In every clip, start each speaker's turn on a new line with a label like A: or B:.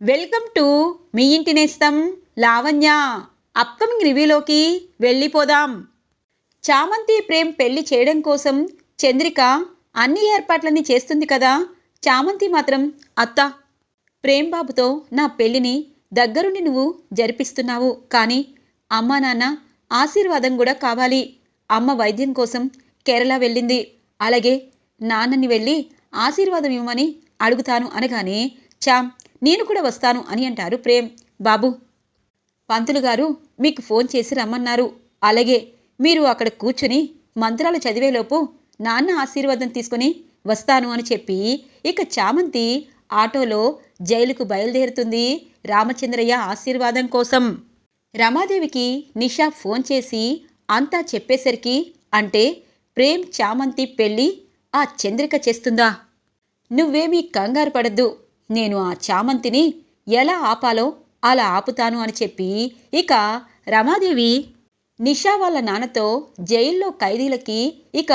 A: Welcome to me ఇంటి నేస్తం Lavanya. Upcoming రివ్యూలోకి వెళ్ళిపోదాం. చామంతి ప్రేమ్ పెళ్ళి చేయడం కోసం చంద్రిక అన్ని ఏర్పాట్లన్నీ చేస్తుంది కదా? చామంతి మాత్రం అత్త ప్రేమ్ బాబుతో నా పెళ్ళిని దగ్గరుండి నువ్వు జరిపిస్తున్నావు. కానీ అమ్మా నాన్న ఆశీర్వాదం కూడా కావాలి. అమ్మ వైద్యం కోసం కేరళ వెళ్ళింది. అలాగే నాన్నని వెళ్ళి ఆశీర్వాదం ఇవ్వమని అడుగుతాను అనగానే చామ్ నేను కూడా వస్తాను అని అంటారు ప్రేమ్. బాబు పంతులు గారు మీకు ఫోన్ చేసి రమ్మన్నారు. అలాగే మీరు అక్కడ కూర్చుని మంత్రాలు చదివేలోపు నాన్న ఆశీర్వాదం తీసుకుని వస్తాను అని చెప్పి ఇక చామంతి ఆటోలో జైలుకు బయలుదేరుతుంది రామచంద్రయ్య ఆశీర్వాదం కోసం. రమాదేవికి నిషా ఫోన్ చేసి అంతా చెప్పేసరికి అంటే ప్రేమ్ చామంతి పెళ్ళి ఆ చంద్రిక చేస్తుందా? నువ్వేమీ కంగారు పడద్దు. నేను ఆ చామంతిని ఎలా ఆపాలో అలా ఆపుతాను అని చెప్పి ఇక రమాదేవి నిషా వాళ్ళ నాన్నతో జైల్లో ఖైదీలకి ఇక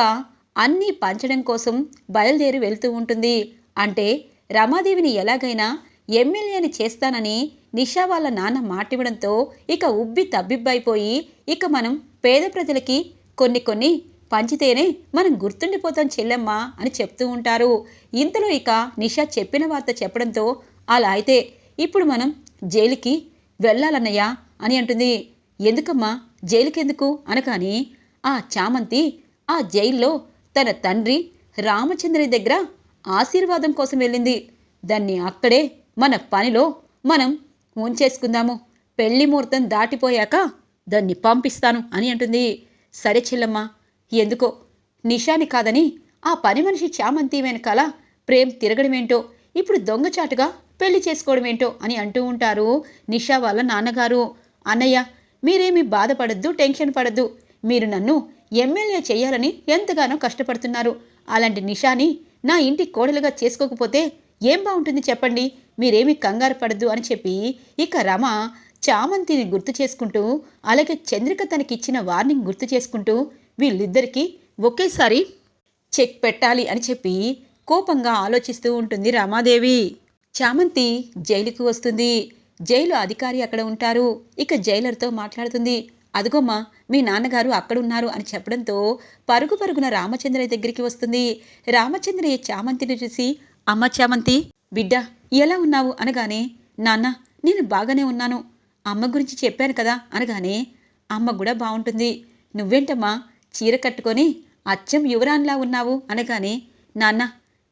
A: అన్నీ పంచడం కోసం బయలుదేరి వెళ్తూ ఉంటుంది. అంటే రమాదేవిని ఎలాగైనా ఎమ్మెల్యేని చేస్తానని నిషా వాళ్ళ నాన్న మాటివ్వడంతో ఇక ఉబ్బి తబ్బిబ్బైపోయి ఇక మనం పేద ప్రజలకి కొన్ని కొన్ని పంచితేనే మనం గుర్తుండిపోతాం చెల్లెమ్మ అని చెప్తూ ఉంటారు. ఇంతలో ఇక నిషా చెప్పిన వార్త చెప్పడంతో అలా అయితే ఇప్పుడు మనం జైలుకి వెళ్ళాలన్నయ్యా అని అంటుంది. ఎందుకమ్మా? జైలుకెందుకు? అనగాని ఆ చామంతి ఆ జైల్లో తన తండ్రి రామచంద్రుని దగ్గర ఆశీర్వాదం కోసం వెళ్ళింది. దాన్ని అక్కడే మన పనిలో మనం ఉంచేసుకుందాము. పెళ్ళి ముహూర్తం దాటిపోయాక దాన్ని పంపిస్తాను అని అంటుంది. సరే చెల్లమ్మ ఎందుకో? నిషాని కాదని ఆ పని మనిషి చామంతి వెనకాల ప్రేమ్ తిరగడమేంటో ఇప్పుడు దొంగచాటుగా పెళ్ళి చేసుకోవడమేంటో అని అంటూ ఉంటారు నిషా వాళ్ళ నాన్నగారు. అన్నయ్య మీరేమీ బాధపడద్దు టెన్షన్ పడద్దు. మీరు నన్ను ఎమ్మెల్యే చేయాలని ఎంతగానో కష్టపడుతున్నారు. అలాంటి నిషాని నా ఇంటి కోడలుగా చేసుకోకపోతే ఏం బాగుంటుంది చెప్పండి? మీరేమీ కంగారు పడద్దు అని చెప్పి ఇక రమ చామంతిని గుర్తు చేసుకుంటూ అలాగే చంద్రిక తనకిచ్చిన వార్నింగ్ గుర్తు చేసుకుంటూ వీళ్ళిద్దరికీ ఒకేసారి చెక్ పెట్టాలి అని చెప్పి కోపంగా ఆలోచిస్తూ ఉంటుంది రామాదేవి. చామంతి జైలుకు వస్తుంది. జైలు అధికారి అక్కడ ఉంటారు. ఇక జైలర్తో మాట్లాడుతుంది. అదిగోమ్మా మీ నాన్నగారు అక్కడున్నారు అని చెప్పడంతో పరుగు పరుగున రామచంద్రయ్య దగ్గరికి వస్తుంది. రామచంద్రయ్య చామంతిని చూసి అమ్మ చామంతి బిడ్డ ఎలా ఉన్నావు? అనగానే నాన్న నేను బాగానే ఉన్నాను. అమ్మ గురించి చెప్పాను కదా? అనగానే అమ్మ కూడా బాగుంటుంది. నువ్వేంటమ్మా చీర కట్టుకొని అచ్చం యువరాన్లా ఉన్నావు అనగానే నాన్న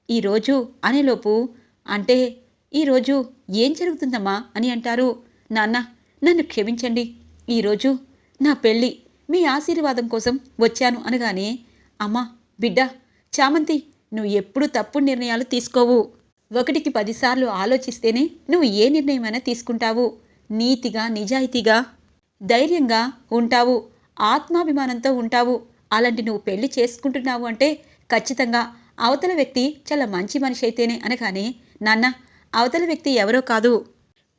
A: ఈరోజు అనేలోపు అంటే ఈరోజు ఏం జరుగుతుందమ్మా? అని అంటారు. నాన్న నన్ను క్షమించండి. ఈరోజు నా పెళ్ళి. మీ ఆశీర్వాదం కోసం వచ్చాను అనగానే అమ్మా బిడ్డ చామంతి నువ్వు ఎప్పుడు తప్పుడు నిర్ణయాలు తీసుకోవు. ఒకటికి పదిసార్లు ఆలోచిస్తేనే నువ్వు ఏ నిర్ణయమైనా తీసుకుంటావు. నీతిగా నిజాయితీగా ధైర్యంగా ఉంటావు. ఆత్మాభిమానంతో ఉంటావు. అలాంటి నువ్వు పెళ్ళి చేసుకుంటున్నావు అంటే ఖచ్చితంగా అవతల వ్యక్తి చాలా మంచి మనిషి అయితేనే అనగానే నాన్న అవతల వ్యక్తి ఎవరో కాదు.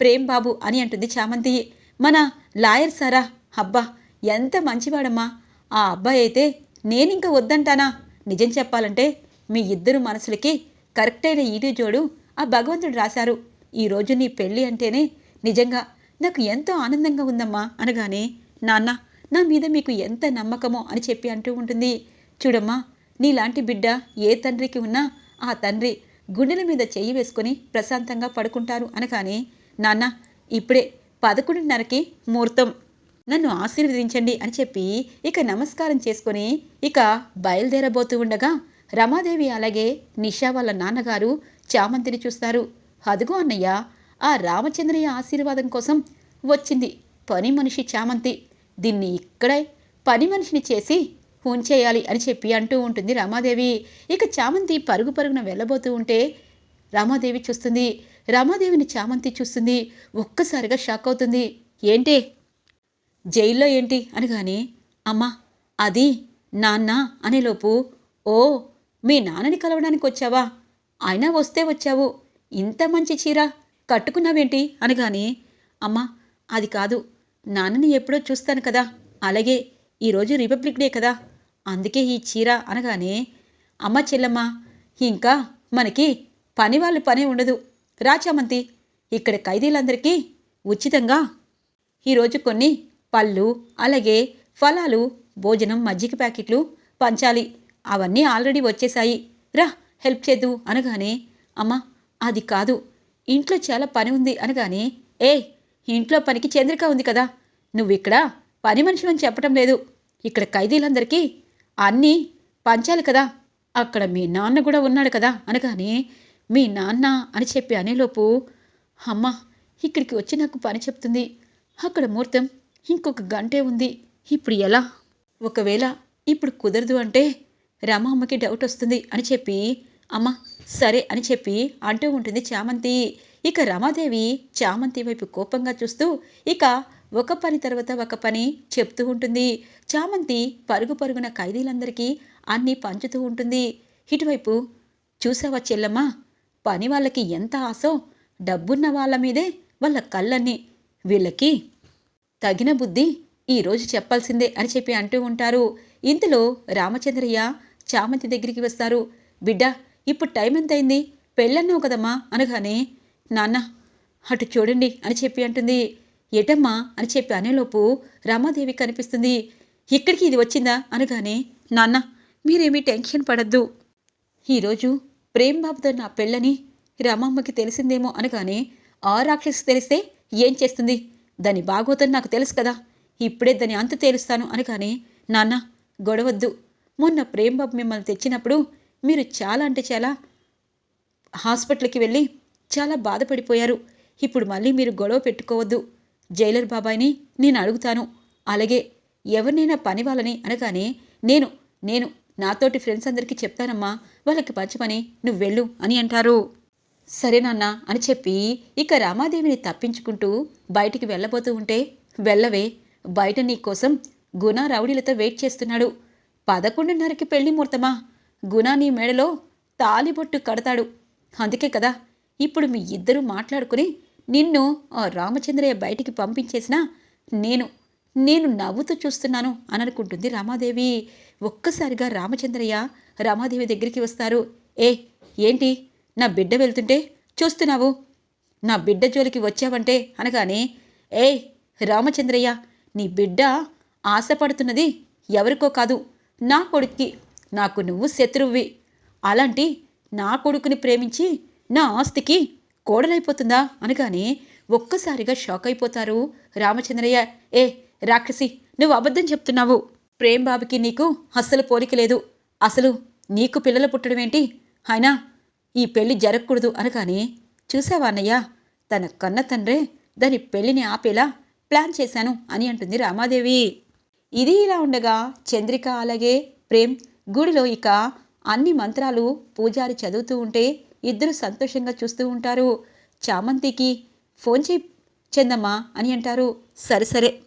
A: ప్రేమ్ బాబు అని అంటుంది చామంతి. మన లాయర్ సారా అబ్బా ఎంత మంచివాడమ్మా. ఆ అబ్బాయి అయితే నేనింక వద్దంటానా? నిజం చెప్పాలంటే మీ ఇద్దరు మనసులకి కరెక్ట్ అయిన ఈడు జోడు ఆ భగవంతుడు రాశారు. ఈరోజు నీ పెళ్ళి అంటేనే నిజంగా నాకు ఎంతో ఆనందంగా ఉందమ్మా అనగానే నాన్న నా మీద మీకు ఎంత నమ్మకమో అని చెప్పి అంటూ ఉంటుంది. చూడమ్మా నీలాంటి బిడ్డ ఏ తండ్రికి ఉన్నా ఆ తండ్రి గుండెల మీద చెయ్యి వేసుకొని ప్రశాంతంగా పడుకుంటారు అనగానే నాన్న ఇప్పుడే పదకొండున్నరకి ముహూర్తం. నన్ను ఆశీర్వదించండి అని చెప్పి ఇక నమస్కారం చేసుకొని ఇక బయలుదేరబోతూ ఉండగా రమాదేవి అలాగే నిషా వాళ్ళ నాన్నగారు చామంతిని చూస్తారు. అదుగో అన్నయ్య ఆ రామచంద్రయ్య ఆశీర్వాదం కోసం వచ్చింది పని మనిషి చామంతి. దీన్ని ఇక్కడే పని మనిషిని చేసి చేయాలి అని చెప్పి అంటూ ఉంటుంది రామాదేవి. ఇక చామంతి పరుగు పరుగున వెళ్ళబోతూ ఉంటే రామాదేవి చూస్తుంది. రామాదేవిని చామంతి చూస్తుంది. ఒక్కసారిగా షాక్ అవుతుంది. ఏంటి? జైల్లో ఏంటి? అనగానే అమ్మా అది నాన్న అనేలోపు ఓ మీ నాన్నని కలవడానికి వచ్చావా? అయినా వస్తే వచ్చావు. ఇంత మంచి చీర కట్టుకున్నావేంటి? అనగానే అమ్మా అది కాదు. నాన్నని ఎప్పుడో చూస్తాను కదా. అలాగే ఈరోజు రిపబ్లిక్ డే కదా. అందుకే ఈ చీర అనగానే అమ్మ చెల్లమ్మ ఇంకా మనకి పని వాళ్ళ పని ఉండదు. రాచామంతి ఇక్కడ ఖైదీలందరికీ ఉచితంగా ఈరోజు కొన్ని పళ్ళు అలాగే ఫలాలు భోజనం మజ్జిగ ప్యాకెట్లు పంచాలి. అవన్నీ ఆల్రెడీ వచ్చేశాయి. రా హెల్ప్ చేద్దు అనగానే అమ్మ అది కాదు ఇంట్లో చాలా పని ఉంది అనగానే ఏ ఇంట్లో పనికి చంద్రిక ఉంది కదా. నువ్వు ఇక్కడ పని మనుషులని చెప్పటం లేదు. ఇక్కడ ఖైదీలందరికీ అన్నీ పంచాలి కదా. అక్కడ మీ నాన్న కూడా ఉన్నాడు కదా అనగానే మీ నాన్న అని చెప్పి అనేలోపు అమ్మ ఇక్కడికి వచ్చి నాకు పని చెప్తుంది. అక్కడ ముహూర్తం ఇంకొక గంటే ఉంది. ఇప్పుడు ఎలా? ఒకవేళ ఇప్పుడు కుదరదు అంటే రమ అమ్మకి డౌట్ వస్తుంది అని చెప్పి అమ్మ సరే అని చెప్పి అంటూ ఉంటుంది చామంతి. ఇక రమాదేవి చామంతి వైపు కోపంగా చూస్తూ ఇక ఒక పని తర్వాత ఒక పని చెప్తూ ఉంటుంది. చామంతి పరుగు పరుగున ఖైదీలందరికీ అన్నీ పంచుతూ ఉంటుంది. ఇటువైపు చూసావా చెల్లమ్మ పని వాళ్ళకి ఎంత ఆశో డబ్బున్న వాళ్ళ మీదే వాళ్ళ కళ్ళన్నీ. వీళ్ళకి తగిన బుద్ధి ఈరోజు చెప్పాల్సిందే అని చెప్పి అంటూ ఉంటారు. ఇంతలో రామచంద్రయ్య చామంతి దగ్గరికి వస్తారు. బిడ్డ ఇప్పుడు టైం ఎంతైంది పెళ్ళన్నావు కదమ్మా అనగానే నాన్న అటు చూడండి అని చెప్పి అంటుంది. ఎటమ్మా అని చెప్పి అనేలోపు రామాదేవి కనిపిస్తుంది. ఇక్కడికి ఇది వచ్చిందా అనగానే నాన్న మీరేమీ టెన్షన్ పడద్దు. ఈరోజు ప్రేమ్ బాబుతో నా పెళ్ళని రమమ్మకి తెలిసిందేమో అనగానే ఆ రాక్షసి తెలిస్తే ఏం చేస్తుంది? దాని బాగోతని నాకు తెలుసు కదా. ఇప్పుడే దాని అంత తేలుస్తాను అనగానే నాన్న గొడవద్దు. మొన్న ప్రేమ్ బాబు మిమ్మల్ని తెచ్చినప్పుడు మీరు చాలా అంటే చాలా హాస్పిటల్కి వెళ్ళి చాలా బాధపడిపోయారు. ఇప్పుడు మళ్ళీ మీరు గొడవ పెట్టుకోవద్దు. జైలర్ బాబాయ్ని నేను అడుగుతాను. అలాగే ఎవరినైనా పని వాళ్ళని అనగానే నేను నేను నాతోటి ఫ్రెండ్స్ అందరికీ చెప్తానమ్మా. వాళ్ళకి పంచమని నువ్వు వెళ్ళు అని అంటారు. సరే నాన్న అని చెప్పి ఇక రామాదేవిని తప్పించుకుంటూ బయటికి వెళ్ళబోతూ ఉంటే వెళ్ళవే బయట నీ కోసం గుణ రౌడీలతో వెయిట్ చేస్తున్నాడు. పదకొండున్నరకి పెళ్ళి ముహూర్తమా? గుణ నీ మెడలో తాలిబొట్టు కడతాడు. అందుకే కదా ఇప్పుడు మీ ఇద్దరూ మాట్లాడుకుని నిన్ను ఆ రామచంద్రయ్య బయటికి పంపించేసినా నేను నేను నవ్వుతూ చూస్తున్నాను అని అనుకుంటుంది రామాదేవి. ఒక్కసారిగా రామచంద్రయ్య రామాదేవి దగ్గరికి వస్తారు. ఏ ఏంటి? నా బిడ్డ వెళ్తుంటే చూస్తున్నావు? నా బిడ్డ జోలికి వచ్చావంటే అనగానే ఏయ్ రామచంద్రయ్య నీ బిడ్డ ఆశపడుతున్నది ఎవరికో కాదు. నా కొడుక్కి నాకు నువ్వు శత్రువువి. అలాంటి నా కొడుకుని ప్రేమించి నా ఆస్తికి కోడలైపోతుందా? అనగానే ఒక్కసారిగా షాక్ అయిపోతారు రామచంద్రయ్య. ఏ రాక్షసి నువ్వు అబద్ధం చెప్తున్నావు. ప్రేమ్ బాబుకి నీకు అస్సలు పోలిక లేదు. అసలు నీకు పిల్లలు పుట్టడమేంటి అయినా ఈ పెళ్ళి జరగకూడదు అనగానే చూసావా అన్నయ్య తన కన్న తండ్రే దాని పెళ్ళిని ఆపేలా ప్లాన్ చేశాను అని అంటుంది రామాదేవి. ఇది ఇలా ఉండగా చంద్రిక అలాగే ప్రేమ్ గుడిలో ఇక అన్ని మంత్రాలు పూజారి చదువుతూ ఉంటే ఇద్దరు సంతోషంగా చూస్తూ ఉంటారు. చామంతికి ఫోన్ చేయి చందమ్మా అని అంటారు. సరే సరే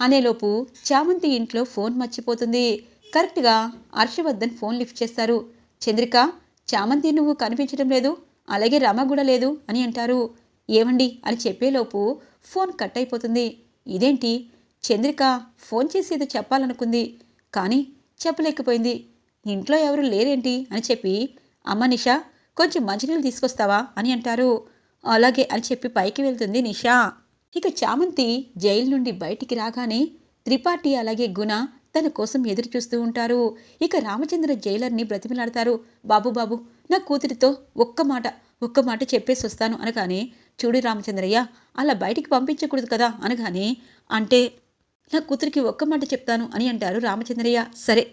A: అనేలోపు చామంతి ఇంట్లో ఫోన్ మర్చిపోతుంది. కరెక్ట్గా హర్షవర్ధన్ ఫోన్ లిఫ్ట్ చేస్తారు. చంద్రిక చామంతి నువ్వు కనిపించడం లేదు. అలాగే రమ కూడా లేదు అని అంటారు. ఏమండి అని చెప్పేలోపు ఫోన్ కట్ అయిపోతుంది. ఇదేంటి? చంద్రిక ఫోన్ చేసి ఏదో చెప్పాలనుకుంది. కానీ చెప్పలేకపోయింది. ఇంట్లో ఎవరు లేరేంటి అని చెప్పి అమ్మ నిషా కొంచెం మంచినీళ్ళు తీసుకొస్తావా? అని అంటారు. అలాగే అని చెప్పి పైకి వెళ్తుంది నిషా. ఇక చామంతి జైలు నుండి బయటికి రాగానే త్రిపాఠి అలాగే గుణ తన కోసం ఎదురు చూస్తూ ఉంటారు. ఇక రామచంద్ర జైలర్ని బ్రతిమలాడతారు. బాబు బాబు నా కూతురితో ఒక్క మాట ఒక్క మాట చెప్పేసి వస్తాను అనగానే చూడు రామచంద్రయ్య అలా బయటికి పంపించకూడదు కదా అనగానే అంటే నా కూతురికి ఒక్క మాట చెప్తాను అని అంటారు రామచంద్రయ్య. సరే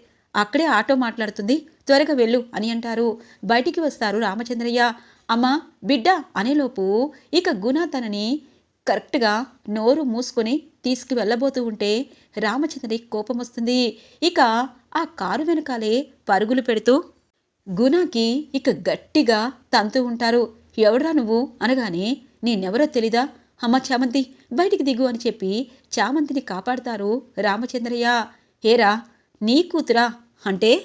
A: అక్కడే ఆటో మాట్లాడుతుంది. త్వరగా వెళ్ళు అని అంటారు. బయటికి వస్తారు రామచంద్రయ్య. అమ్మా బిడ్డ అనేలోపు ఇక గుణ తనని కరెక్ట్గా నోరు మూసుకొని తీసుకు వెళ్ళబోతూ ఉంటే రామచంద్రకి కోపం వస్తుంది ఇక ఆ కారు వెనకాలే పరుగులు పెడుతూ గుణాకి ఇక గట్టిగా తంతు ఉంటారు. ఎవడ్రా నువ్వు? అనగానే నేనెవరో తెలీదా? అమ్మ చామంతి బయటికి దిగు అని చెప్పి చామంతిని కాపాడతారు రామచంద్రయ్య. హేరా నీ కూతురా? అంటే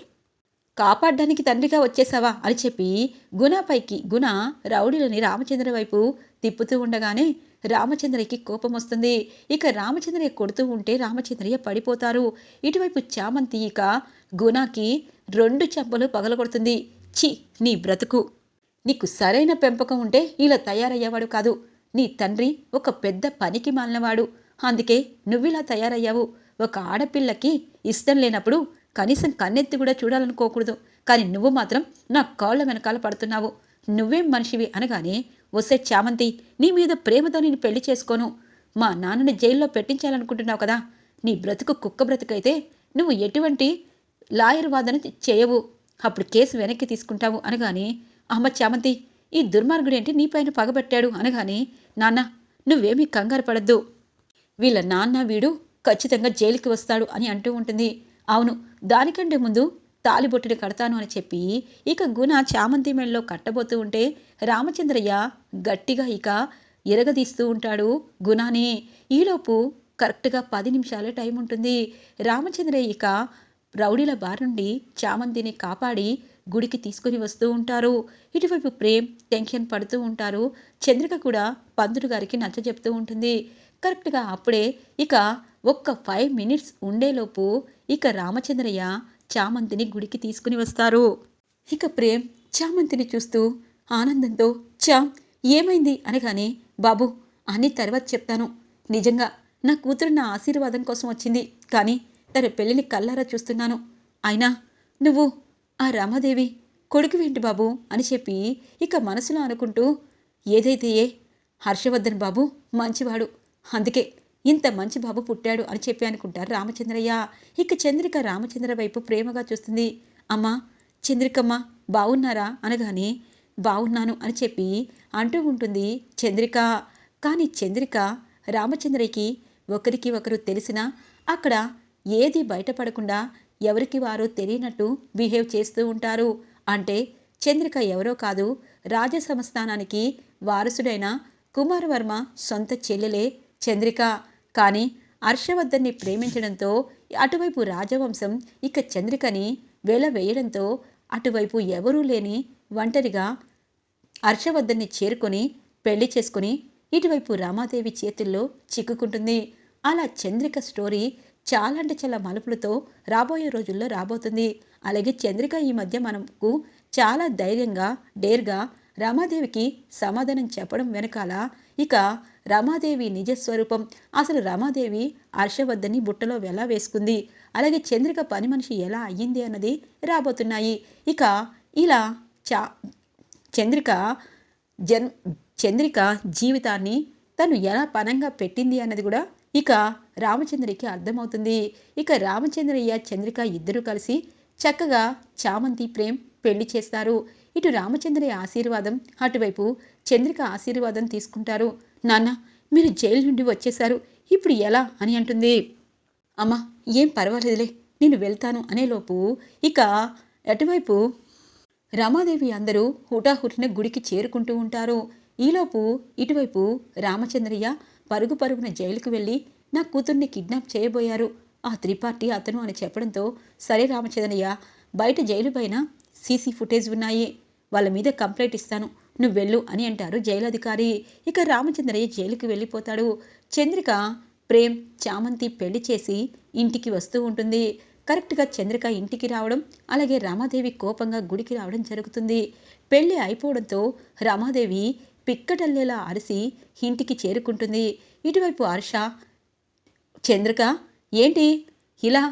A: కాపాడడానికి తండ్రిగా వచ్చేసావా? అని చెప్పి గుణపైకి గుణ రౌడీలని రామచంద్ర వైపు తిప్పుతూ ఉండగానే రామచంద్రయ్యకి కోపం వస్తుంది. ఇక రామచంద్రయ్య కొడుతూ ఉంటే రామచంద్రయ్య పడిపోతారు. ఇటువైపు చామంతి ఇక గుణకి రెండు చెంపలు పగలగొడుతుంది. చి నీ బ్రతుకు. నీకు సరైన పెంపకం ఉంటే ఇలా తయారయ్యేవాడు కాదు. నీ తండ్రి ఒక పెద్ద పనికి మాలినవాడు. అందుకే నువ్విలా తయారయ్యావు. ఒక ఆడపిల్లకి ఇష్టం లేనప్పుడు కనీసం కన్నెత్తి కూడా చూడాలనుకోకూడదు. కానీ నువ్వు మాత్రం నా కాళ్ళ వెనకాల పడుతున్నావు. నువ్వేం మనిషివి అనగానే వస్తే చామంతి నీ మీద ప్రేమతో నేను పెళ్ళి చేసుకోను. మా నాన్నని జైల్లో పెట్టించాలనుకుంటున్నావు కదా. నీ బ్రతుకు కుక్క బ్రతుకైతే నువ్వు ఎటువంటి లాయర్ వాదన చేయవు. అప్పుడు కేసు వెనక్కి తీసుకుంటావు అనగానే అమ్మ చామంతి ఈ దుర్మార్గుడేంటి నీపైన పగబట్టాడు? అనగానే నాన్న నువ్వేమీ కంగారు పడద్దు. వీళ్ళ నాన్న వీడు ఖచ్చితంగా జైలుకి వస్తాడు అని అంటూ ఉంటుంది. అవును దానికంటే ముందు తాలిబొట్టుని కడతాను అని చెప్పి ఇక గుణ చామంతి మెళ్ళలో కట్టబోతూ ఉంటే రామచంద్రయ్య గట్టిగా ఇక ఎరగదీస్తూ ఉంటాడు గుణానే. ఈలోపు కరెక్ట్గా పది నిమిషాలే టైం ఉంటుంది. రామచంద్రయ్య ఇక రౌడీల బారి నుండి చామంతిని కాపాడి గుడికి తీసుకుని వస్తూ ఉంటారు. ఇటువైపు ప్రేమ్ టెన్షన్ పడుతూ ఉంటారు. చంద్రిక కూడా పంతుడు గారికి నచ్చ చెప్తూ ఉంటుంది. కరెక్ట్గా అప్పుడే ఇక ఒక్క ఫైవ్ మినిట్స్ ఉండేలోపు ఇక రామచంద్రయ్య చామంతిని గుడికి తీసుకుని వస్తారు. ఇక ప్రేమ్ చామంతిని చూస్తూ ఆనందంతో చా ఏమైంది? అనగానే బాబు అని తర్వాత చెప్తాను. నిజంగా నా కూతురు నా ఆశీర్వాదం కోసం వచ్చింది. కానీ తన పెళ్ళిని కల్లారా చూస్తున్నాను. అయినా నువ్వు ఆ రమాదేవి కొడుకువేంటి బాబు? అని చెప్పి ఇక మనసులో అనుకుంటూ ఏదైతే ఏ హర్షవర్ధన్ బాబు మంచివాడు. అందుకే ఇంత మంచి బాబు పుట్టాడు అని చెప్పి అనుకుంటారు రామచంద్రయ్య. ఇక చంద్రిక రామచంద్ర వైపు ప్రేమగా చూస్తుంది. అమ్మా చంద్రికమ్మ బాగున్నారా అనగానే బాగున్నాను అని చెప్పి అంటూ ఉంటుంది చంద్రిక. కానీ చంద్రిక రామచంద్రయ్యకి ఒకరికి ఒకరు తెలిసినా అక్కడ ఏది బయటపడకుండా ఎవరికి వారు తెలియనట్టు బిహేవ్ చేస్తూ ఉంటారు. అంటే చంద్రిక ఎవరో కాదు రాజసంస్థానానికి వారసుడైన కుమారవర్మ సొంత చెల్లెలే చంద్రిక. కానీ హర్షవర్ధన్ని ప్రేమించడంతో అటువైపు రాజవంశం ఇక చంద్రికని వేల వేయడంతో అటువైపు ఎవరూ లేని ఒంటరిగా హర్షవర్ధన్ని చేరుకొని పెళ్ళి చేసుకుని ఇటువైపు రామాదేవి చేతుల్లో చిక్కుకుంటుంది. అలా చంద్రిక స్టోరీ చాలా అంటే చాలా మలుపులతో రాబోయే రోజుల్లో రాబోతుంది. అలాగే చంద్రిక ఈ మధ్య మనకు చాలా ధైర్యంగా డేర్గా రామాదేవికి సమాధానం చెప్పడం వెనకాల ఇక రమాదేవి నిజస్వరూపం అసలు రమాదేవి హర్షవర్ధని బుట్టలో ఎలా వేసుకుంది? అలాగే చంద్రిక పని మనిషి ఎలా అయ్యింది అన్నది రాబోతున్నాయి. ఇక ఇలా చా చంద్రిక జన్ చంద్రిక జీవితాన్ని తను ఎలా పనంగా పెట్టింది అన్నది కూడా ఇక రామచంద్రకి అర్థమవుతుంది. ఇక రామచంద్రయ్య చంద్రిక ఇద్దరూ కలిసి చక్కగా చామంతి ప్రేమ్ పెళ్ళి చేస్తారు. ఇటు రామచంద్రయ్య ఆశీర్వాదం అటువైపు చంద్రిక ఆశీర్వాదం తీసుకుంటారు. నాన్న మీరు జైలు నుండి వచ్చేశారు. ఇప్పుడు ఎలా? అని అంటుంది. అమ్మా ఏం పర్వాలేదులే నేను వెళ్తాను అనేలోపు ఇక అటువైపు రమాదేవి అందరూ హుటాహుటిన గుడికి చేరుకుంటూ ఉంటారు. ఈలోపు ఇటువైపు రామచంద్రయ్య పరుగు పరుగున జైలుకు వెళ్ళి నా కూతుర్ని కిడ్నాప్ చేయబోయారు. ఆ త్రిపాఠి అతను అని చెప్పడంతో సరే రామచంద్రయ్య బయట జైలు పైన సీసీ ఫుటేజ్ ఉన్నాయి. వాళ్ళ మీద కంప్లైంట్ ఇస్తాను. నువ్వు వెళ్ళు అని అంటారు జైలధికారి. ఇక రామచంద్రయ్య జైలుకి వెళ్ళిపోతాడు. చంద్రిక ప్రేమ్ చామంతి పెళ్ళి చేసి ఇంటికి వస్తూ ఉంటుంది. కరెక్ట్గా చంద్రిక ఇంటికి రావడం అలాగే రామాదేవి కోపంగా గుడికి రావడం జరుగుతుంది. పెళ్ళి అయిపోవడంతో రామాదేవి పిక్కటల్లేలా అరిసి ఇంటికి చేరుకుంటుంది. ఇటువైపు హర్ష చంద్రిక ఏంటి? ఇలా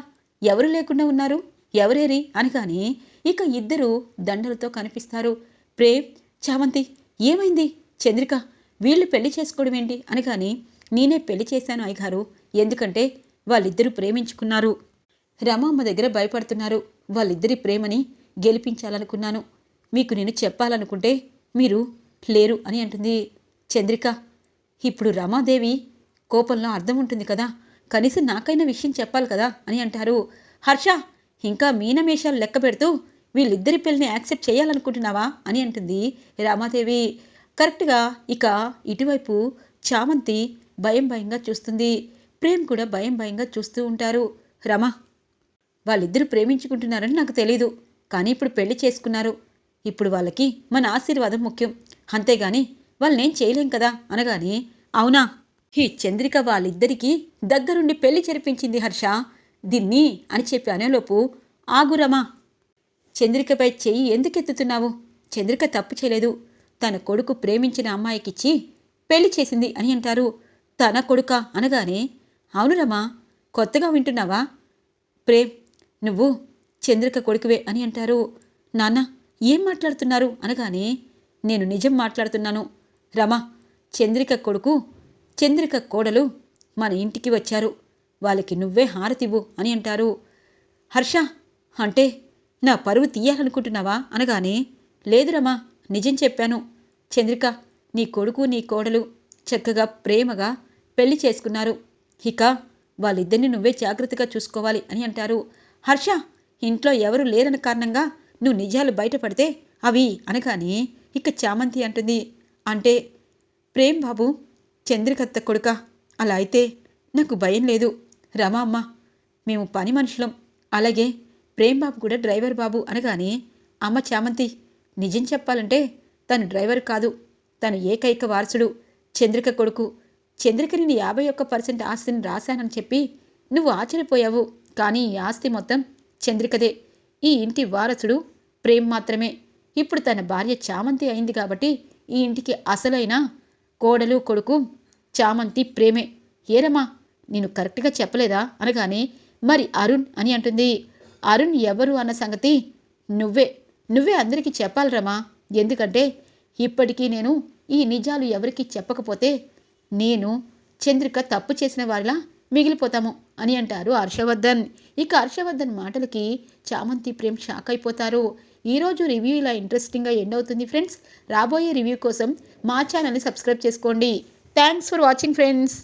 A: ఎవరు లేకుండా ఉన్నారు? ఎవరేరి? అనగానే ఇక ఇద్దరు దండలతో కనిపిస్తారు. ప్రేమ్ చావంతి ఏమైంది? చంద్రిక వీళ్ళు పెళ్ళి చేసుకోవడం ఏంటి? అనగాని నేనే పెళ్ళి చేశాను అయ్యగారు. ఎందుకంటే వాళ్ళిద్దరూ ప్రేమించుకున్నారు. రమమ్మ దగ్గర భయపడుతున్నారు. వాళ్ళిద్దరి ప్రేమని గెలిపించాలనుకున్నాను. మీకు నేను చెప్పాలనుకుంటే మీరు లేరు అని అంటుంది చంద్రిక. ఇప్పుడు రమాదేవి కోపంలో అర్థం ఉంటుంది కదా. కనీసం నాకైనా విషయం చెప్పాలి కదా అని అంటారు. హర్ష ఇంకా మీనమేషాలు లెక్క పెడుతూ వీళ్ళిద్దరి పెళ్ళిని యాక్సెప్ట్ చేయాలనుకుంటున్నావా? అని అంటుంది రామాదేవి. కరెక్ట్గా ఇక ఇటువైపు చామంతి భయం భయంగా చూస్తుంది. ప్రేమ్ కూడా భయం భయంగా చూస్తూ ఉంటారు. రమా వాళ్ళిద్దరూ ప్రేమించుకుంటున్నారని నాకు తెలీదు. కానీ ఇప్పుడు పెళ్ళి చేసుకున్నారు. ఇప్పుడు వాళ్ళకి మన ఆశీర్వాదం ముఖ్యం. అంతేగాని వాళ్ళనేం చేయలేం కదా? అనగానే అవునా? ఈ చంద్రిక వాళ్ళిద్దరికీ దగ్గరుండి పెళ్ళి జరిపించింది హర్ష. దీన్ని అని చెప్పి అనేలోపు ఆగురమా చంద్రికపై చెయ్యి ఎందుకెత్తుతున్నావు? చంద్రిక తప్పు చేయలేదు. తన కొడుకు ప్రేమించిన అమ్మాయికిచ్చి పెళ్ళి చేసింది అని అంటారు. తన కొడుక అనగానే అవును రమా కొత్తగా వింటున్నావా? ప్రేమ్ నువ్వు చంద్రిక కొడుకువే అని అంటారు. నాన్న ఏం మాట్లాడుతున్నారు? అనగానే నేను నిజం మాట్లాడుతున్నాను. రమా చంద్రిక కొడుకు చంద్రిక కోడలు మన ఇంటికి వచ్చారు. వాళ్ళకి నువ్వే హారతివ్వు అని అంటారు. హర్ష అంటే నా పరువు తీయాలనుకుంటున్నావా? అనగానే లేదురమ్మా నిజం చెప్పాను. చంద్రిక నీ కొడుకు నీ కోడలు చక్కగా ప్రేమగా పెళ్ళి చేసుకున్నారు. ఇక వాళ్ళిద్దరిని నువ్వే జాగ్రత్తగా చూసుకోవాలి అని అంటారు. హర్ష ఇంట్లో ఎవరు లేరని కారణంగా నువ్వు నిజాలు బయటపడితే అవి అనగానే ఇక చామంతి అంటుంది. అంటే ప్రేమ్ బాబు చంద్రికత్త కొడుక. అలా అయితే నాకు భయం లేదు. రమా అమ్మ మేము పని మనుషులం. అలాగే ప్రేమ్ బాబు కూడా డ్రైవర్ బాబు అనగానే అమ్మ చామంతి నిజం చెప్పాలంటే తను డ్రైవర్ కాదు. తను ఏకైక వారసుడు చంద్రిక కొడుకు. చంద్రిక నేను యాభై ఒక్క పర్సెంట్ ఆస్తిని రాశానని చెప్పి నువ్వు ఆశ్చర్యపోయావు. కానీ ఈ ఆస్తి మొత్తం చంద్రికదే. ఈ ఇంటి వారసుడు ప్రేమ్ మాత్రమే. ఇప్పుడు తన భార్య చామంతి అయింది కాబట్టి ఈ ఇంటికి అసలైన కోడలు కొడుకు చామంతి ప్రేమే. ఏరమ్మా నేను కరెక్ట్గా చెప్పలేదా? అనగానే మరి అరుణ్ అని అంటుంది. అరుణ్ ఎవరు అన్న సంగతి నువ్వే. నువ్వే అందరికీ చెప్పాలి రమా. ఎందుకంటే ఇప్పటికీ నేను ఈ నిజాలు ఎవరికీ చెప్పకపోతే నేను చంద్రిక తప్పు చేసిన వారిలా మిగిలిపోతాము అని అంటారు హర్షవర్ధన్. ఇక హర్షవర్ధన్ మాటలకి చామంతి ప్రేమ్ షాక్ అయిపోతారు. ఈరోజు రివ్యూ ఇలా ఇంట్రెస్టింగ్గా ఎండ్ అవుతుంది ఫ్రెండ్స్. రాబోయే రివ్యూ కోసం మా ఛానల్ని సబ్స్క్రైబ్ చేసుకోండి. Thanks for watching friends